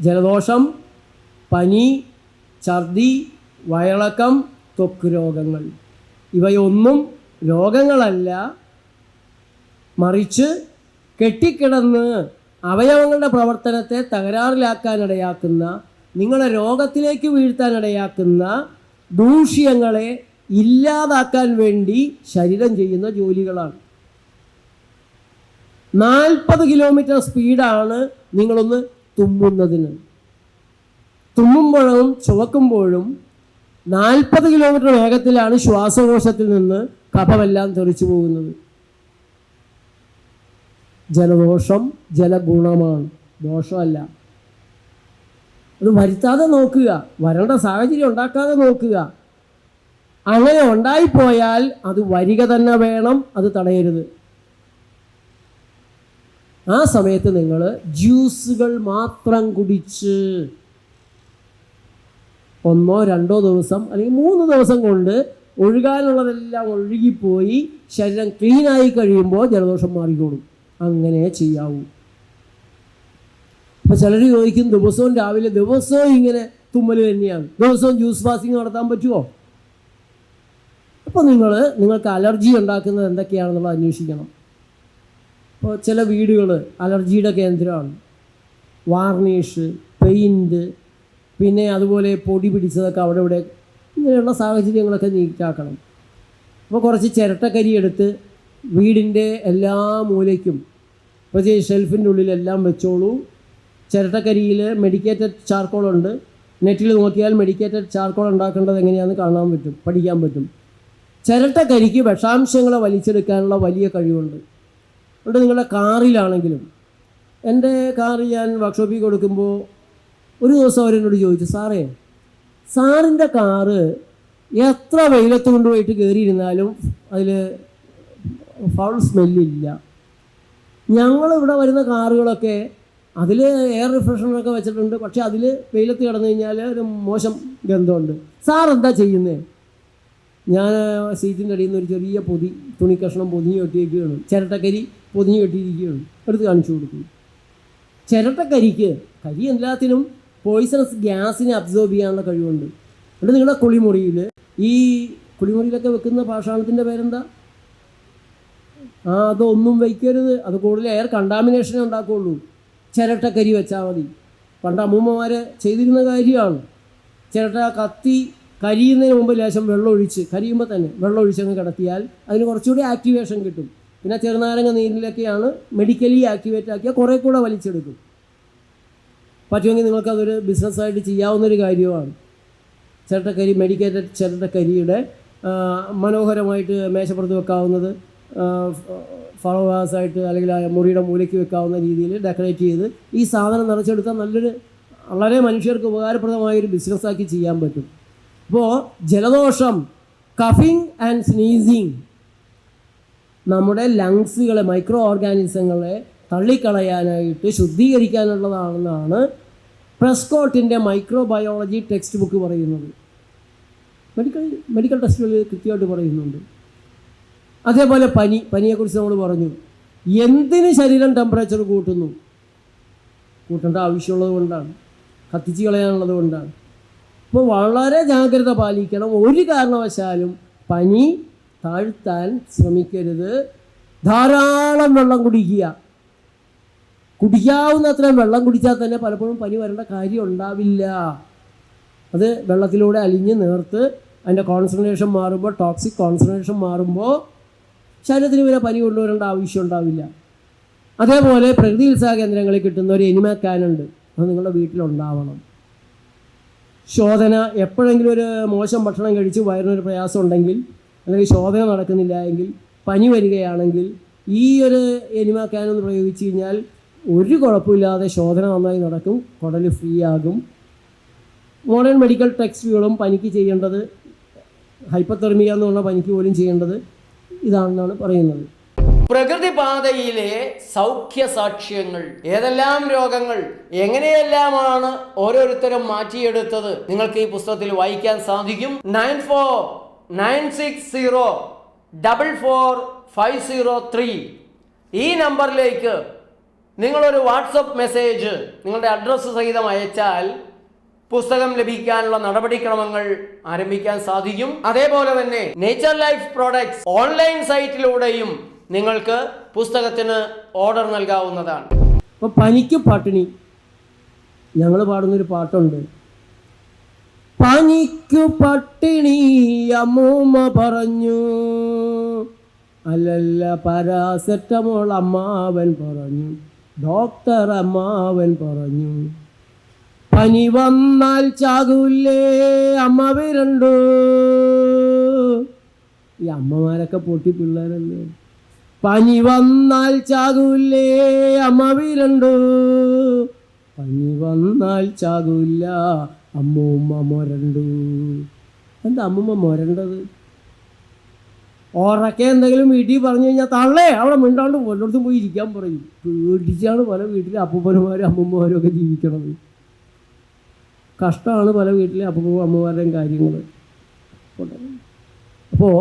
ജലദോഷം പനി ഛർദി വയറിളക്കം ത്വക്ക് രോഗങ്ങൾ. ഇവയൊന്നും രോഗങ്ങളല്ല. മറിച്ച് കെട്ടിക്കിടന്ന് അവയവങ്ങളുടെ പ്രവർത്തനത്തെ തകരാറിലാക്കാനിടയാക്കുന്ന നിങ്ങളെ രോഗത്തിലേക്ക് വീഴ്ത്താനിടയാക്കുന്ന ദൂഷ്യങ്ങളെ ഇല്ലാതാക്കാൻ വേണ്ടി ശരീരം ചെയ്യുന്ന ജോലികളാണ്. നാൽപ്പത് കിലോമീറ്റർ സ്പീഡാണ് നിങ്ങളൊന്ന് തുമ്മുന്നതിന്. തുമ്മുമ്പോഴും ചുവക്കുമ്പോഴും നാൽപ്പത് കിലോമീറ്റർ വേഗത്തിലാണ് ശ്വാസകോശത്തിൽ നിന്ന് കഫമെല്ലാം തെറിച്ചു പോകുന്നത്. ജലദോഷം ജലഗുണമാണ്. ദോഷമല്ല. അത് വരുത്താതെ നോക്കുക. വരേണ്ട സാഹചര്യം ഉണ്ടാക്കാതെ നോക്കുക. അങ്ങനെ ഉണ്ടായിപ്പോയാൽ അത് വരിക തന്നെ വേണം അത് തടയരുത്. ആ സമയത്ത് നിങ്ങൾ ജ്യൂസുകൾ മാത്രം കുടിച്ച് ഒന്നോ രണ്ടോ ദിവസം അല്ലെങ്കിൽ മൂന്ന് ദിവസം കൊണ്ട് ഒഴുകാനുള്ളതെല്ലാം ഒഴുകിപ്പോയി ശരീരം ക്ലീനായി കഴിയുമ്പോൾ ജലദോഷം മാറിക്കോളും. അങ്ങനെ ചെയ്യാവൂ. അപ്പോൾ ചിലർ ചോദിക്കും ദിവസവും രാവിലെ ദിവസവും ഇങ്ങനെ തുമ്മൽ തന്നെയാണ്. ദിവസവും ജ്യൂസ് ഫാസ്റ്റിംഗ് നടത്താൻ പറ്റുമോ അപ്പോൾ നിങ്ങൾ നിങ്ങൾക്ക് അലർജി ഉണ്ടാക്കുന്നത് എന്തൊക്കെയാണെന്നുള്ളത് അന്വേഷിക്കണം. ചില വീടുകൾ അലർജിയുടെ കേന്ദ്രമാണ്. വാർണിഷ് പെയിന്റ് പിന്നെ അതുപോലെ പൊടി പിടിച്ചതൊക്കെ അവിടെ ഇവിടെ ഇങ്ങനെയുള്ള സാഹചര്യങ്ങളൊക്കെ നീറ്റാക്കണം അപ്പോൾ കുറച്ച് ചിരട്ടക്കരി എടുത്ത് വീടിന്റെ എല്ലാ മൂലയ്ക്കും ഇപ്പോൾ ഷെൽഫിന്റെ ഉള്ളിലെല്ലാം വെച്ചോളൂ. ചിരട്ടക്കരിയിൽ മെഡിക്കേറ്റഡ് ചാർക്കോളുണ്ട് നെറ്റിൽ നോക്കിയാൽ മെഡിക്കേറ്റഡ് ചാർക്കോൾ ഉണ്ടാക്കേണ്ടത് എങ്ങനെയാണെന്ന് കാണാൻ പറ്റും പഠിക്കാൻ പറ്റും. ചിരട്ടക്കരിക്ക് വിഷാംശങ്ങളെ വലിച്ചെടുക്കാനുള്ള വലിയ കഴിവുണ്ട്. അതുകൊണ്ട് നിങ്ങളുടെ കാറിലാണെങ്കിലും എന്റെ കാർ ഞാൻ വർക്ക്ഷോപ്പിൽ കൊടുക്കുമ്പോൾ ഒരു ദിവസം അവരെന്നോട് ചോദിച്ചു സാറേ സാറിന്റെ കാറ് എത്ര വെയിലത്ത് കൊണ്ടുപോയിട്ട് കയറിയിരുന്നാലും അതിൽ ഫൗൾ സ്മെല്ലില്ല ഞങ്ങളിവിടെ വരുന്ന കാറുകളൊക്കെ അതിൽ എയർ റിഫ്രഷനൊക്കെ വെച്ചിട്ടുണ്ട് പക്ഷേ അതിൽ വെയിലത്ത് കിടന്നു കഴിഞ്ഞാൽ ഒരു മോശം ഗന്ധമുണ്ട്. സാർ എന്താ ചെയ്യുന്നത് ഞാൻ സീറ്റിന്റെ അടിയിൽ നിന്ന് ഒരു ചെറിയ പൊതി തുണി കഷ്ണം പൊതിഞ്ഞ് കെട്ടിയിരിക്കുകയാണ് ചിരട്ടക്കരി പൊതിഞ്ഞ് കെട്ടിയിരിക്കുകയാണ്. എടുത്ത് കാണിച്ചു കൊടുക്കും ചിരട്ടക്കരിക്ക് കരി എല്ലാത്തിനും പോയിസണസ് ഗ്യാസിനെ അബ്സോർബ് ചെയ്യാനുള്ള കഴിവുണ്ട്. എന്നിട്ട് നിങ്ങളുടെ കുളിമുറിയിൽ ഈ കുളിമുറിയിലൊക്കെ വെക്കുന്ന പാഷാണത്തിന്റെ പേരെന്താ? ആ അതൊന്നും വയ്ക്കരുത്. അത് കൂടുതൽ എയർ കണ്ടാമിനേഷനെ ഉണ്ടാക്കുകയുള്ളൂ ചിരട്ടക്കരി വെച്ചാൽ മതി. പണ്ട് അമ്മൂമ്മമാർ ചെയ്തിരുന്ന കാര്യമാണ്. ചിരട്ട കത്തി കരിയുന്നതിന് മുമ്പ് ലേശം വെള്ളം ഒഴിച്ച് കരിയുമ്പോൾ തന്നെ വെള്ളം ഒഴിച്ചങ്ങ് കിടത്തിയാൽ അതിന് കുറച്ചുകൂടി ആക്ടിവേഷൻ കിട്ടും. പിന്നെ ചെറുനാരങ്ങ നീരിലൊക്കെയാണ് മെഡിക്കലി ആക്ടിവേറ്റ് ആക്കിയാൽ കുറേ കൂടെ വലിച്ചെടുക്കും. പറ്റുമെങ്കിൽ നിങ്ങൾക്കതൊരു ബിസിനസ്സായിട്ട് ചെയ്യാവുന്നൊരു കാര്യമാണ്. ചിരട്ടക്കരി മെഡിക്കേറ്റഡ് ചിരട്ടക്കരിയുടെ മനോഹരമായിട്ട് മേശപ്പുറത്ത് വെക്കാവുന്നത് ഫ്ലവേഴ്സായിട്ട് അല്ലെങ്കിൽ മുറിയുടെ മൂലയ്ക്ക് വെക്കാവുന്ന രീതിയിൽ ഡെക്കറേറ്റ് ചെയ്ത് ഈ സാധനം നിറച്ചെടുത്താൽ നല്ലൊരു വളരെ മനുഷ്യർക്ക് ഉപകാരപ്രദമായൊരു ബിസിനസ്സാക്കി ചെയ്യാൻ പറ്റും. അപ്പോൾ ജലദോഷം കഫിങ് ആൻഡ് സ്നീസിങ് നമ്മുടെ ലങ്സുകളെ മൈക്രോ ഓർഗാനിസങ്ങളെ തള്ളിക്കളയാനായിട്ട് ശുദ്ധീകരിക്കാനുള്ളതാണെന്നാണ് പ്രസ്കോട്ടിന്റെ മൈക്രോബയോളജി ടെക്സ്റ്റ് ബുക്ക് പറയുന്നത് മെഡിക്കൽ മെഡിക്കൽ ടെസ്റ്റുകളിൽ കൃത്യമായിട്ട് പറയുന്നുണ്ട്. അതേപോലെ പനി പനിയെക്കുറിച്ച് നമ്മൾ പറഞ്ഞു. എന്തിന് ശരീരം ടെമ്പറേച്ചർ കൂട്ടുന്നു? കൂട്ടേണ്ട ആവശ്യമുള്ളത് കൊണ്ടാണ്. കത്തിച്ച് കളയാനുള്ളത് കൊണ്ടാണ്. അപ്പോൾ വളരെ ജാഗ്രത പാലിക്കണം. ഒരു കാരണവശാലും പനി താഴ്ത്താൻ ശ്രമിക്കരുത്. ധാരാളം വെള്ളം കുടിക്കുക. കുടിക്കാവുന്ന അത്രയും വെള്ളം കുടിച്ചാൽ തന്നെ പലപ്പോഴും പനി വരേണ്ട കാര്യം ഉണ്ടാവില്ല. അത് വെള്ളത്തിലൂടെ അലിഞ്ഞ് നേർത്ത് അതിന്റെ കോൺസെൻട്രേഷൻ മാറുമ്പോൾ ടോക്സിക് കോൺസെൻട്രേഷൻ മാറുമ്പോൾ ശരീരത്തിന് പിന്നെ പനി കൊണ്ടുവരേണ്ട ആവശ്യം ഉണ്ടാവില്ല. അതേപോലെ പ്രകൃതി ഉത്സാഹ കേന്ദ്രങ്ങളിൽ കിട്ടുന്ന ഒരു എനിമ കാനുണ്ട് അത് നിങ്ങളുടെ വീട്ടിലുണ്ടാവണം ശോധന എപ്പോഴെങ്കിലും ഒരു മോശം ഭക്ഷണം കഴിച്ച് വയറിനൊരു പ്രയാസം ഉണ്ടെങ്കിൽ അല്ലെങ്കിൽ ശോധന നടക്കുന്നില്ല എങ്കിൽ പനി വരികയാണെങ്കിൽ ഈ ഒരു എനിമ ക്യാൻ പ്രയോഗിച്ച് കഴിഞ്ഞാൽ ഒരു കുഴപ്പമില്ലാതെ ശോധന നന്നായി നടക്കും. കുടൽ ഫ്രീ ആകും. മോഡേൺ മെഡിക്കൽ ടെക്സ്റ്റുകളും പനിക്ക് ചെയ്യേണ്ടത് ഹൈപ്പത്തെർമിയ എന്ന് പറഞ്ഞ പനിക്ക് പോലും ചെയ്യേണ്ടത് ഇതാണെന്നാണ് പറയുന്നത്. പ്രകൃതി പാതയിലെ സൗഖ്യ സാക്ഷ്യങ്ങൾ ഏതെല്ലാം രോഗങ്ങൾ എങ്ങനെയെല്ലാമാണ് ഓരോരുത്തരും മാറ്റിയെടുത്തത് നിങ്ങൾക്ക് ഈ പുസ്തകത്തിൽ വായിക്കാൻ സാധിക്കും. Nine four nine six zero double four five zero three. ഈ നമ്പറിലേക്ക് നിങ്ങളൊരു വാട്സപ്പ് മെസ്സേജ് നിങ്ങളുടെ അഡ്രസ്സ് സഹിതം അയച്ചാൽ പുസ്തകം ലഭിക്കാനുള്ള നടപടിക്രമങ്ങൾ ആരംഭിക്കാൻ സാധിക്കും. അതേപോലെ തന്നെ നേച്ചർ ലൈഫ് പ്രോഡക്ട്സ് ഓൺലൈൻ സൈറ്റിലൂടെയും നിങ്ങൾക്ക് പുസ്തകത്തിന് ഓർഡർ നൽകാവുന്നതാണ്. അപ്പോൾ പനിക്ക് പട്ടിണി. ഞങ്ങൾ പാടുന്നൊരു പാട്ടുണ്ട്. പനിക്കു പട്ടിണി അമ്മൂമ്മ പറഞ്ഞു. അല്ലല്ല പാരാസെറ്റമോൾ അമ്മാവൻ പറഞ്ഞു. ഡോക്ടർ അമ്മാവൻ പറഞ്ഞു. പനി വന്നാൽ ചാകൂല്ലേ അമ്മ വരണ്ടു. ഈ അമ്മമാരൊക്കെ പൊട്ടി പിള്ളേരല്ലേ. പനി വന്നാൽ ചാകൂല്ലേ അമ്മ വരണ്ടു. പനി വന്നാൽ ചാകൂല്ല അമ്മൂമ്മ മൊരണ്ടു. എന്താ അമ്മൂമ്മ മൊരണ്ടത്? ഓറൊക്കെ എന്തെങ്കിലും വീട്ടിൽ പറഞ്ഞു കഴിഞ്ഞാൽ തള്ളേ അവിടെ മിണ്ടാണ്ട് വല്ലയിടത്തും പോയി ഇരിക്കാൻ പറയും. പേടിച്ചാണ് പല വീട്ടിലെ അപ്പൂപ്പന്മാരും അമ്മൂമ്മമാരും ഒക്കെ ജീവിക്കണത്. കഷ്ടമാണ് പല വീട്ടിലെ അപ്പൂപ്പ അമ്മമാരുടെയും കാര്യങ്ങൾ അപ്പോൾ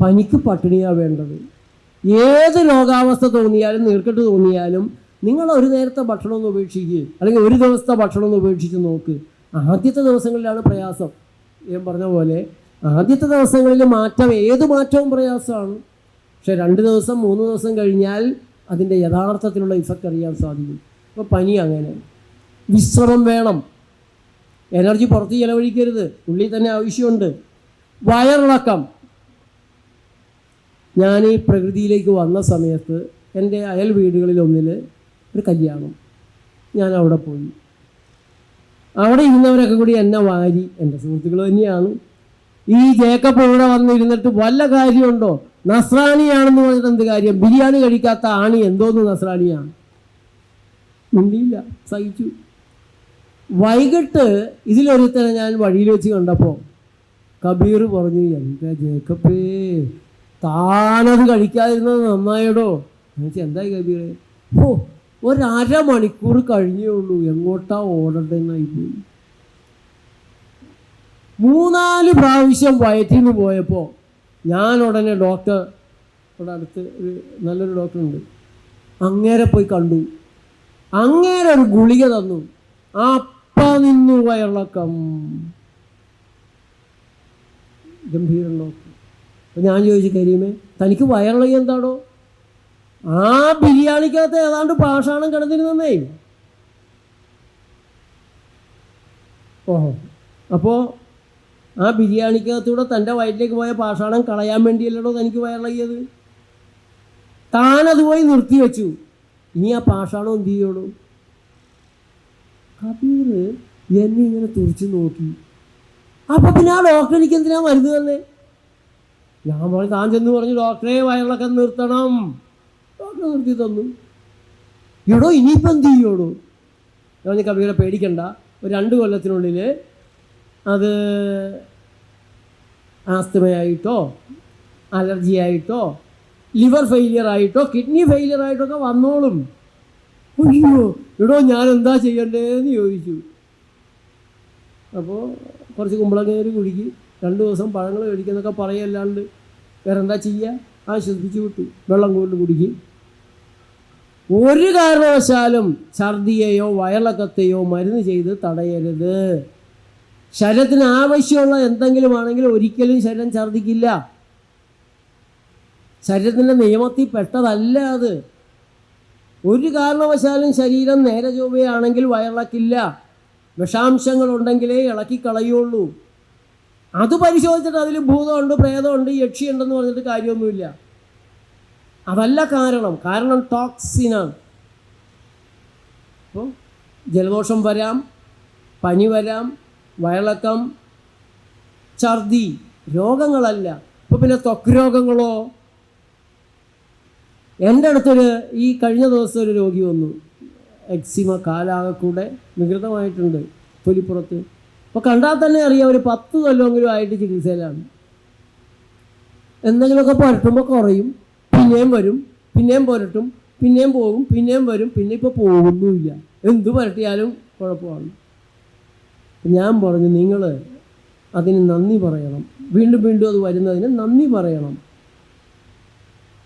പനിക്ക് പട്ടിണിയാണ് വേണ്ടത്. ഏത് രോഗാവസ്ഥ തോന്നിയാലും നീർക്കെട്ട് തോന്നിയാലും നിങ്ങൾ ഒരു നേരത്തെ ഭക്ഷണം ഒന്ന് ഉപേക്ഷിക്കുക അല്ലെങ്കിൽ ഒരു ദിവസത്തെ ഭക്ഷണം ഒന്ന് ഉപേക്ഷിച്ച് നോക്ക്. ആദ്യത്തെ ദിവസങ്ങളിലാണ് പ്രയാസം. ഞാൻ പറഞ്ഞ പോലെ ആദ്യത്തെ ദിവസങ്ങളിൽ മാറ്റം ഏത് മാറ്റവും പ്രയാസമാണ്. പക്ഷെ രണ്ട് ദിവസം മൂന്ന് ദിവസം കഴിഞ്ഞാൽ അതിന്റെ യഥാർത്ഥത്തിലുള്ള ഇഫക്റ്റ് അറിയാൻ സാധിക്കും. അപ്പോൾ പനി അങ്ങനെ. വിശ്രമം വേണം. എനർജി പുറത്ത് ചിലവഴിക്കരുത്. ഉള്ളിൽ തന്നെ ആവശ്യമുണ്ട്. വയറിളക്കം. ഞാൻ ഈ പ്രകൃതിയിലേക്ക് വന്ന സമയത്ത് എന്റെ അയൽ വീടുകളിൽ ഒന്നിൽ ഒരു കല്യാണം. ഞാൻ അവിടെ പോയി. അവിടെ ഇരുന്നവരൊക്കെ കൂടി എന്നെ വാരി എന്റെ സുഹൃത്തുക്കൾ തന്നെയാണ്. ഈ ജേക്കപ്പ് ഇവിടെ വന്നിരുന്നിട്ട് വല്ല കാര്യമുണ്ടോ? നസ്രാണിയാണെന്ന് പറഞ്ഞിട്ട് എന്ത് കാര്യം? ബിരിയാണി കഴിക്കാത്ത ആണി എന്തോന്ന് നസ്രാണിയാണ്? മിണ്ടിയില്ല. സഹിച്ചു. വൈകിട്ട് ഇതിലൊരുത്തനെ ഞാൻ വഴിയിൽ വെച്ച് കണ്ടപ്പോൾ കബീർ പറഞ്ഞു എന്താ ജേക്കപ്പേ താനത് കഴിക്കാതിരുന്നത് നന്നായടോ. എന്നുവെച്ചാൽ എന്തായി കബീർ ഓ ഒരര മണിക്കൂർ കഴിഞ്ഞേ ഉള്ളൂ എങ്ങോട്ടാ ഓടേണ്ടതെന്നായി പോയി മൂന്നാൽ പ്രാവശ്യം വയറ്റിൽ നിന്ന് പോയപ്പോൾ ഞാൻ ഉടനെ ഡോക്ടർ ഇവിടെ അടുത്ത് ഒരു നല്ലൊരു ഡോക്ടറുണ്ട് അങ്ങേരെ പോയി കണ്ടു. അങ്ങേരെ ഒരു ഗുളിക തന്നു. അപ്പ നിന്നു വയറിളക്കം. ഗംഭീരം ഡോക്ടർ അപ്പം ഞാൻ ചോദിച്ചു കരീമേ തനിക്ക് വയറിളകി എന്താടോ? ആ ബിരിയാണിക്കകത്ത് ഏതാണ്ട് പാഷാണം കിടന്നിരുന്നേ ഓഹോ. അപ്പോൾ ആ ബിരിയാണിക്കകത്തൂടെ തന്റെ വയറ്റിലേക്ക് പോയ പാഷാണം കളയാൻ വേണ്ടിയല്ലടോ തനിക്ക് വയറിളകിയത്? താനത് പോയി നിർത്തി വെച്ചു. ഇനി ആ പാഷാണം എന്ത് ചെയ്യുള്ളൂ കബീർ എന്നെ ഇങ്ങനെ തുറച്ചു നോക്കി. അപ്പൊ പിന്നെ ആ ഡോക്ടർ എനിക്ക് എന്തിനാ മരുന്ന് തന്നെ? ഞാൻ പറഞ്ഞു താൻ ചെന്ന് പറഞ്ഞു ഡോക്ടറെ വയറിളക്കം നിർത്തണം. നിർത്തി തന്നു എടോ ഇനിയിപ്പോൾ എന്ത് ചെയ്യുള്ളൂ ഞാൻ കവികളെ പേടിക്കണ്ട. ഒരു രണ്ട് കൊല്ലത്തിനുള്ളിൽ അത് ആസ്തമയായിട്ടോ അലർജി ആയിട്ടോ ലിവർ ഫെയിലിയർ ആയിട്ടോ കിഡ്നി ഫെയിലിയർ ആയിട്ടോ ഒക്കെ വന്നോളും. അയ്യോ എടോ ഞാൻ എന്താ ചെയ്യണ്ടേന്ന് ചോദിച്ചു. അപ്പോൾ കുറച്ച് കുമ്പളങ്ങേര് കുടിക്കും. രണ്ട് ദിവസം പഴങ്ങൾ കഴിക്കുന്നൊക്കെ പറയല്ലാണ്ട് വേറെ എന്താ ചെയ്യുക ആശ്വസിപ്പിച്ച് വിട്ടു വെള്ളം കൊണ്ട് കുടിക്കും. ഒരു കാരണവശാലും ഛർദിയെയോ വയറിളക്കത്തെയോ മരുന്ന് ചെയ്ത് തടയരുത്. ശരീരത്തിന് ആവശ്യമുള്ള എന്തെങ്കിലും ആണെങ്കിൽ ഒരിക്കലും ശരീരം ഛർദിക്കില്ല. ശരീരത്തിന്റെ നിയമത്തിൽ പെട്ടതല്ല അത്. ഒരു കാരണവശാലും ശരീരം നേരെ വയറിളക്കില്ല. വിഷാംശങ്ങളുണ്ടെങ്കിലേ ഇളക്കി കളയുള്ളൂ അത് പരിശോധിച്ചിട്ട് അതിൽ ഭൂതമുണ്ട് പ്രേതമുണ്ട് യക്ഷിയുണ്ടെന്ന് പറഞ്ഞിട്ട് കാര്യമൊന്നുമില്ല. അതല്ല കാരണം. കാരണം ടോക്സിനാണ്. അപ്പോൾ ജലദോഷം വരാം പനി വരാം വയളക്കം ഛർദി രോഗങ്ങളല്ല. അപ്പോൾ പിന്നെ ത്വക്ക് രോഗങ്ങളോ? എന്റെ അടുത്തൊരു ഈ കഴിഞ്ഞ ദിവസം ഒരു രോഗി വന്നു. എക്സിമ കാലാകെ കൂടെ വികൃതമായിട്ടുണ്ട്. തൊലിപ്പുറത്ത്. അപ്പോൾ കണ്ടാൽ തന്നെ അറിയാം ഒരു പത്ത് കൊല്ലമെങ്കിലും ആയിട്ട് ചികിത്സയിലാണ്. എന്തെങ്കിലുമൊക്കെ പുരട്ടുമ്പോൾ കുറയും പിന്നെയും വരും പിന്നെയും പുരട്ടും പിന്നെയും പോകും പിന്നെയും വരും പിന്നെ ഇപ്പോൾ പോകുന്നുമില്ല. എന്ത് പുരട്ടിയാലും കുഴപ്പമാണ്. ഞാൻ പറഞ്ഞു നിങ്ങൾ അതിന് നന്ദി പറയണം. വീണ്ടും വീണ്ടും അത് വരുന്നതിന് നന്ദി പറയണം.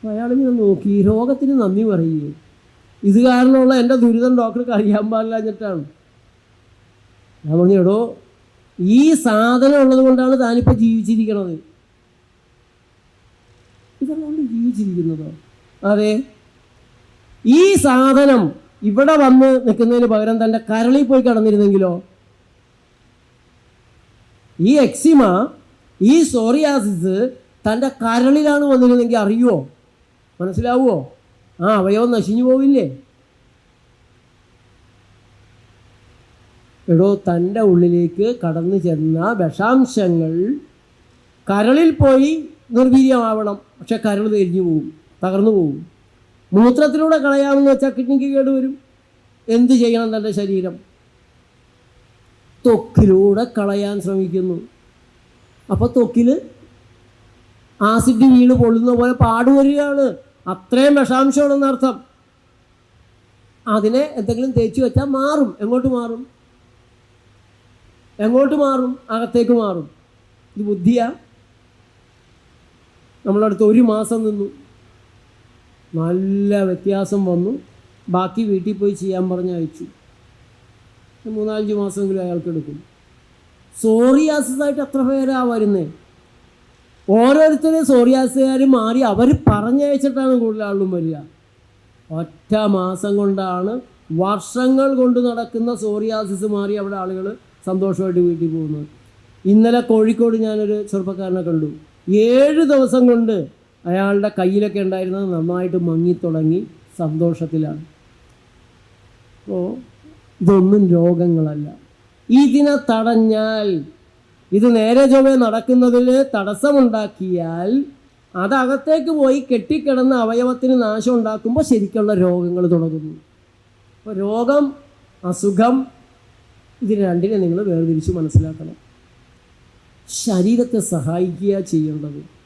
അയാൾ ഇങ്ങനെ നോക്കി രോഗത്തിന് നന്ദി പറയുകയും ഇത് കാരണമുള്ള എന്റെ ദുരിതം ഡോക്ടർക്ക് അറിയാൻ പാടില്ലാഞ്ഞിട്ടാണ്. ഞാൻ പറഞ്ഞു എടോ ഈ സാധനം ഉള്ളത് കൊണ്ടാണ് താനിപ്പോൾ ജീവിച്ചിരിക്കണത്. ഇതല്ലാണ്ട് ജീവിച്ചിരിക്കുന്നതോ? അതെ ഈ സാധനം ഇവിടെ വന്ന് നിൽക്കുന്നതിന് പകരം തന്റെ കരളിൽ പോയി കടന്നിരുന്നെങ്കിലോ? ഈ എക്സിമ ഈ സോറിയാസിസ് തന്റെ കരളിലാണ് വന്നിരുന്നെങ്കിൽ അറിയുമോ മനസ്സിലാവുമോ ആ അവയവം നശിഞ്ഞു പോവില്ലേ? എടോ തന്റെ ഉള്ളിലേക്ക് കടന്നു ചെന്ന വിഷാംശങ്ങൾ കരളിൽ പോയി നിർവീര്യമാവണം. പക്ഷെ കരൾ തെരിഞ്ഞു പോകും തകർന്നു പോകും മൂത്രത്തിലൂടെ കളയാമെന്ന് വെച്ചാൽ കിഡ്നിക്ക് കേടുവരും. എന്ത് ചെയ്യണം തന്റെ ശരീരം? ത്വക്കിലൂടെ കളയാൻ ശ്രമിക്കുന്നു. അപ്പോൾ ത്വക്കിൽ ആസിഡ് വീണ് പൊള്ളുന്ന പോലെ പാടുവരികയാണ്. അത്രയും വിഷാംശമാണെന്നർത്ഥം. അതിനെ എന്തെങ്കിലും തേച്ച് വെച്ചാൽ മാറും. എങ്ങോട്ട് മാറും? എങ്ങോട്ട് മാറും? അകത്തേക്ക് മാറും. ഇത് ബുദ്ധിയാ. നമ്മളടുത്ത് ഒരു മാസം നിന്നു. നല്ല വ്യത്യാസം വന്നു. ബാക്കി വീട്ടിൽ പോയി ചെയ്യാൻ പറഞ്ഞ് അയച്ചു. മൂന്നാലഞ്ച് മാസമെങ്കിലും അയാൾക്ക് എടുക്കും. ആയിട്ട് എത്ര പേരാ വരുന്നേ? ഓരോരുത്തരും സോറിയാസുകാർ മാറി അവർ പറഞ്ഞയച്ചിട്ടാണ് കൂടുതൽ ആളും വരിക. ഒറ്റ മാസം കൊണ്ടാണ് വർഷങ്ങൾ കൊണ്ട് നടക്കുന്ന സോറിയാസിസ് മാറി അവിടെ ആളുകൾ സന്തോഷമായിട്ട് വീട്ടിൽ പോകുന്നത് ഇന്നലെ കോഴിക്കോട് ഞാനൊരു ചെറുപ്പക്കാരനെ കണ്ടു. ഏഴ് ദിവസം കൊണ്ട് അയാളുടെ കയ്യിലൊക്കെ ഉണ്ടായിരുന്നത് നന്നായിട്ട് മങ്ങിത്തുടങ്ങി സന്തോഷത്തിലാണ്. അപ്പോൾ ഇതൊന്നും രോഗങ്ങളല്ല. ഇതിനെ തടഞ്ഞാൽ ഇത് നേരെ ചൊവ്വേ നടക്കുന്നതിൽ തടസ്സമുണ്ടാക്കിയാൽ അതകത്തേക്ക് പോയി കെട്ടിക്കിടന്ന അവയവത്തിന് നാശം ഉണ്ടാക്കുമ്പോൾ ശരിക്കുള്ള രോഗങ്ങൾ തുടങ്ങുന്നു. അപ്പോൾ രോഗം അസുഖം ഇതിനെ രണ്ടിനെ നിങ്ങൾ വേർതിരിച്ച് മനസ്സിലാക്കണം. ശരീരത്തെ സഹായിക്കുക ചെയ്യേണ്ടത്.